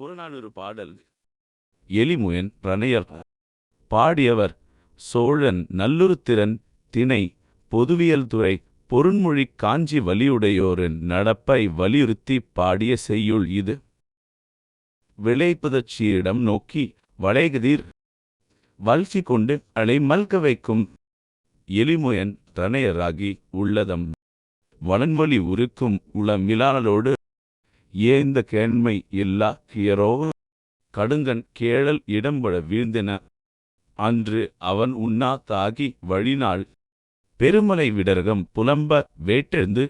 புறநானூறு பாடல். எலிமுயன் பிரணையர் பாடியவர் சோழன் நல்லுருத்திரன் திணை பொதுவியல் துறை பொருண்மொழி காஞ்சி வலியுடையோரின் நடப்பை வலியுறுத்தி பாடிய செய்யுள் இது. விளைப்புதச்சியிடம் நோக்கி வளைகதிர். வல்சி கொண்டு அலை மல்க வைக்கும். எலிமுயன் தனையராகி உள்ளதம். வனன்வழி உருக்கும் உளமிலானலோடு ஏந்த கேண்மை இல்லா கியரோ? கடுங்கன் கேழல் இடம்பட வீழ்ந்தென. அன்று அவன் உண்ணா தாகி வழிநாள். பெருமலை விடரகம் புலம்ப வேட்டெழுந்து.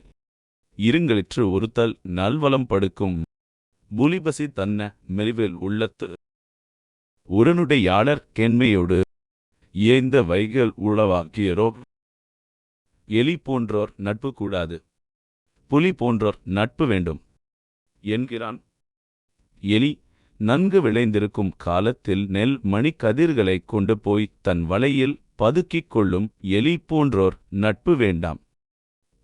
இருங்களிற்று ஒருத்தல் நல்வலம் படுக்கும். புலிபசி தன்ன மெலிவில் உள்ளத்து. உரனுடையாளர் கெண்மையோடு. ஏந்த வைகள் உளவாக்கியரோ எலி போன்றோர் நட்பு கூடாது. புலி போன்றோர் நட்பு வேண்டும். என்கிறான். எலி நன்கு விளைந்திருக்கும் காலத்தில் நெல் மணிக்கதிர்களைக் கொண்டு போய் தன் வலையில் பதுக்கிக் கொள்ளும் எலி போன்றோர் நட்பு வேண்டாம்.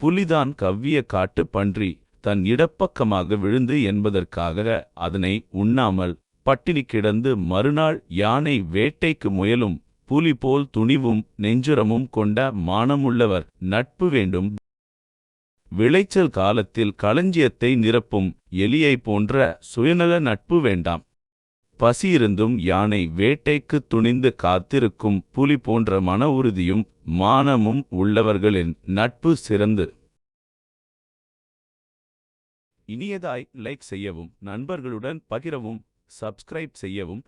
புலிதான் கவ்விய காட்டு பன்றி தன் இடப்பக்கமாக விழுந்து என்பதற்காக அதனை உண்ணாமல் பட்டினி கிடந்து மறுநாள் யானை வேட்டைக்கு முயலும் புலி போல் துணிவும் நெஞ்சுரமும் கொண்ட மானமுள்ளவர் நட்பு வேண்டும். விளைச்சல் காலத்தில் களஞ்சியத்தை நிரப்பும் எலியை போன்ற சுயநல நட்பு வேண்டாம். பசியிருந்தும் யானை வேட்டைக்கு துணிந்து காத்திருக்கும் புலி போன்ற மன உறுதியும் மானமும் உள்ளவர்களின் நட்பு சிறந்து. இனியதாய் லைக் செய்யவும் நண்பர்களுடன் பகிரவும் சப்ஸ்கிரைப் செய்யவும்